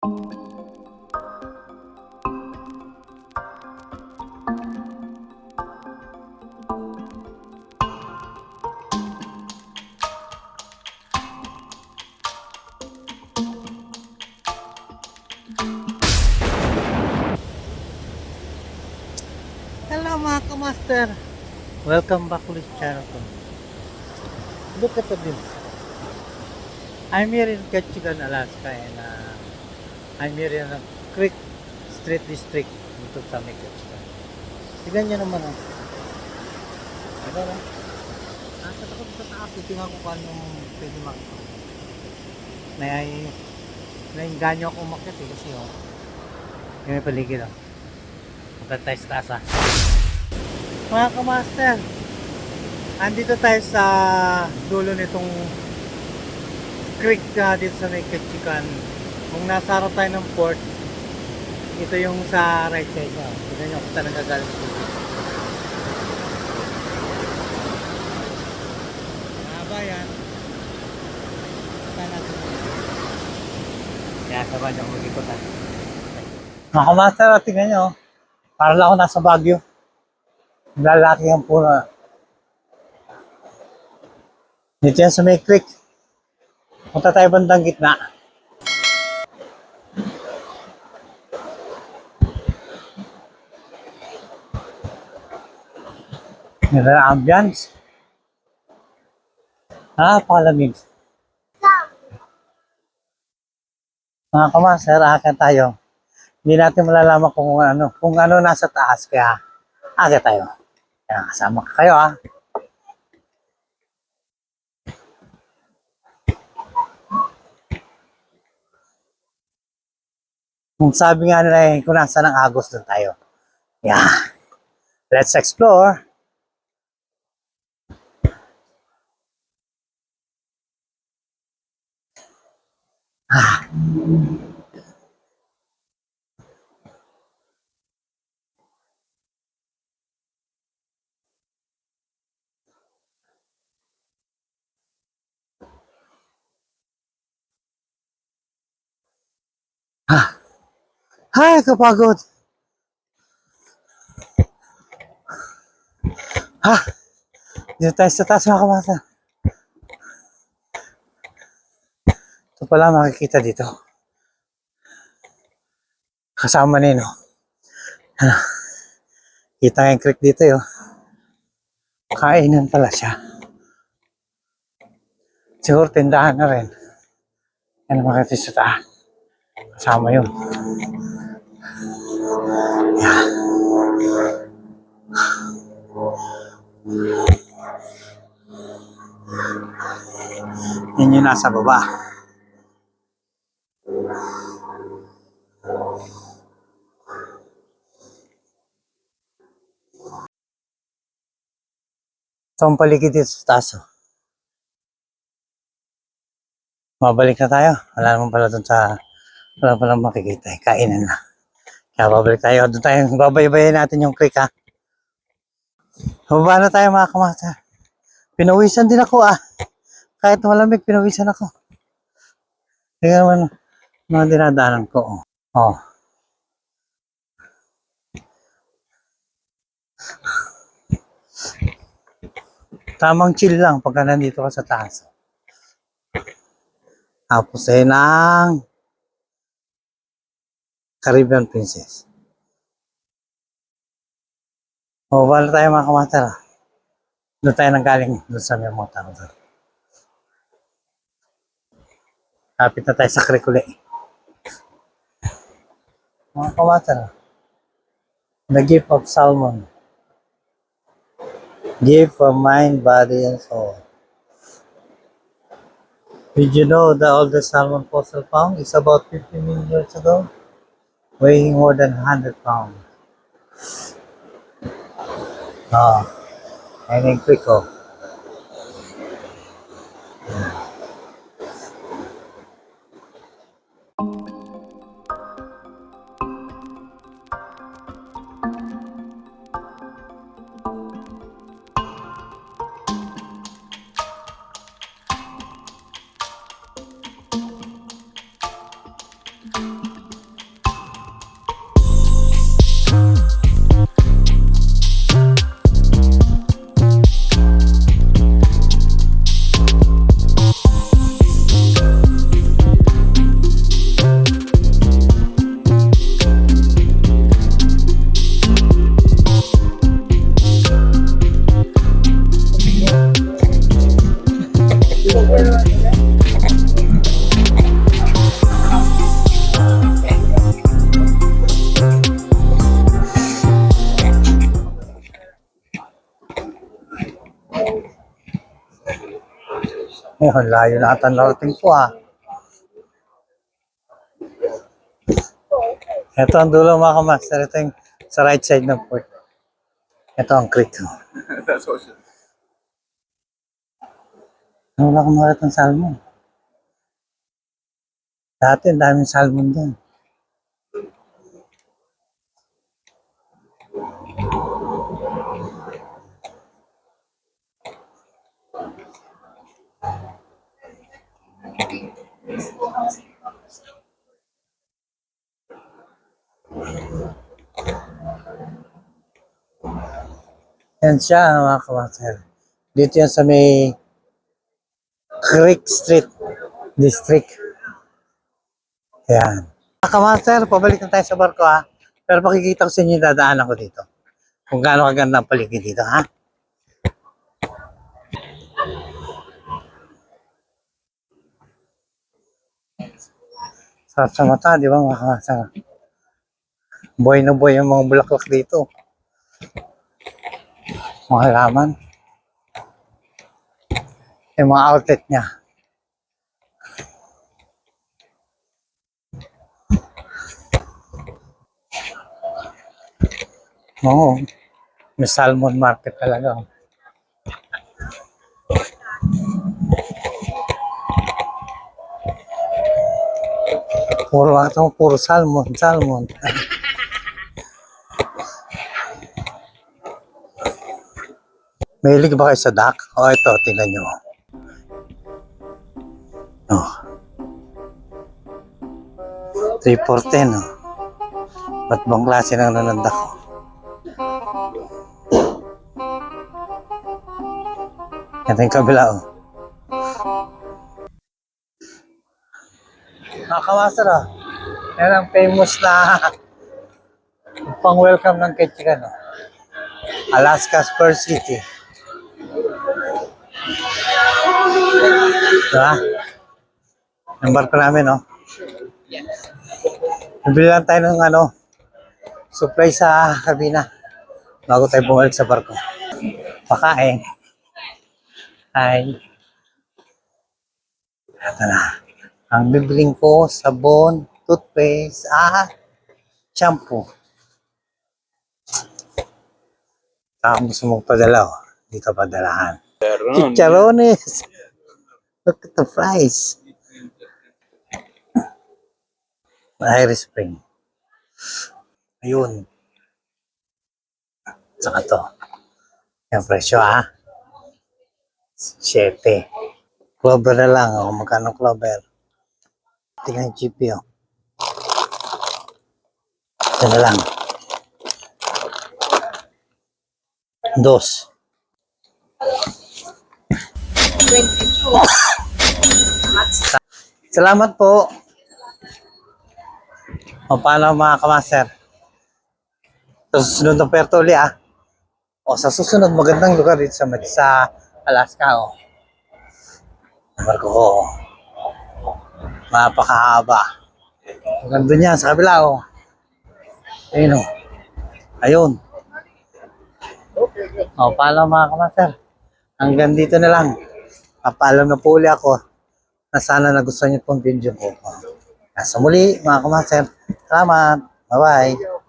Hello mga kamaster! Welcome back this channel ko. Look at this. I'm here in Ketchikan, Alaska and uh, I'm here in a Creek Street District dito sa Ketchikan. Tignan nyo naman oh. Ano na? Nasa ako sa taas, tingnan ko kung anong pwede makita. Nay, nainganyo ako umakit eh kasi oh. Yung may paligid oh. Punta tayo sa taas ah. Mga kamaster, andito tayo sa dulo nitong creek na dito sa may Ketchikan. Kung nasa harap tayo ng port, ito yung sa right side niya. Tignan nyo kung saan nagagaling ito. Mahaba yan. Saan natin? Kaya sabay niyo mag-ikot ha. Mga kamaster, tingnan nyo. Para lang ako nasa Baguio. Lalaki ang puna. Dito yan sa may creek. Punta tayo bandang gitna. Ganda na ambience. Ah, pakalamig. Mga kamaster, akan tayo. Hindi natin malalaman kung ano, kung ano nasa taas. Kaya, aga tayo. Kaya kasama ka kayo ah. Kung sabi nga nila eh, kung nasa ng Agos doon tayo. Yeah. Let's explore. Ay, kapagod. Ha? Dito tayo sa taas mga kamasa. Ito pala makikita dito. Kasama nino. Ano? Kita nga yung creek dito yun. Kainan pala siya. Siguro tindahan na rin. Yan makikita sa taas. Kasama yun. Yan yung nasa baba. Ito ang paligid dito sa taas. oh. Mabalik na tayo. Wala naman pala dun sa... Wala palang makikita. eh. Kainan na. Kaya babalik tayo. Doon tayo. Babaybayin natin yung creek ha. Baba na tayo mga kamata. Pinawisan din ako ah. Kahit malamig, pinawisan ako. Tingnan mo na. Mga dinadaanan ko. Oh. oh. Tamang chill lang pagka nandito ka sa taas. Tapos eh ng Caribbean Princess. O, wala tayo mga kamater. ah. Doon tayo nang galing doon sa tao doon. Kapit na tayo sa creek uli. Mga kamater. ah. The gift of salmon. Gift for mind, body, and soul. Did you know the oldest salmon fossil found is about 50 million years ago? Weighing more than 100 pounds. Ah, and in Quico. Ayun, layo na ata narating ko ah. Ito ang dulo mga kamaster. Ito yung sa right side ng port. Ito ang creek. That's ocean. Ano wala akong makita ng salmon? Dati, ang daming salmon dyan. Yan siya, mga kamaster. Dito yan sa may Creek Street District. Ayan. Mga kamaster, pabalik na tayo sa barko ha. Pero pakikita ko sa inyo yung dadaanan ko dito. Kung gaano kaganda ang paligid dito ha. Sarap sa mata, di ba kamaster? Boy na boy yung mga bulaklak dito. Mga halaman. Yung mga outlet niya. Oo. May salmon market talaga. oh. Puro ito, puro salmon, salmon. Mahilig ba kayo sa duck? O ito, tingnan nyo. Oh. 3 for 10, oh. Ba't bang klase ng nananda ko? Ito yung kabila, oh. Nakakamaster, oh. Yan ang famous na pang-welcome ng Ketchikan, oh. Alaska Spur City. Diba? Ang barko namin, no? Nabili lang tayo ng ano, supply sa kabina bago tayo bumalik sa barko. Pakain. Hi. Ito na. Ang bibiling ko, sabon, toothpaste, ah, shampoo. Saka gusto mong padala, oh. Hindi ka padalahan. Chicharones. Look at the fries. Irish Spring. Ayun. Saka to. Yung presyo ha. Siyete. Clover na lang. O, magkano clover? Tingnan yung GP oh. Ito na lang. Dos. Salamat po. O paano mga kamaster? Sa susunod ng Puerto uli ah. O sa susunod magandang lugar dito sa, sa Alaska o. Marco ko. Napakahaba. Maganda niya sa kabila o. Ayun o. Ayun. O paano mga kamaster? Hanggang dito na lang. Papaalam na po uli ako na sana nagustuhan niyo pong video ko. Nasa muli mga kamaster. Salamat. Bye-bye.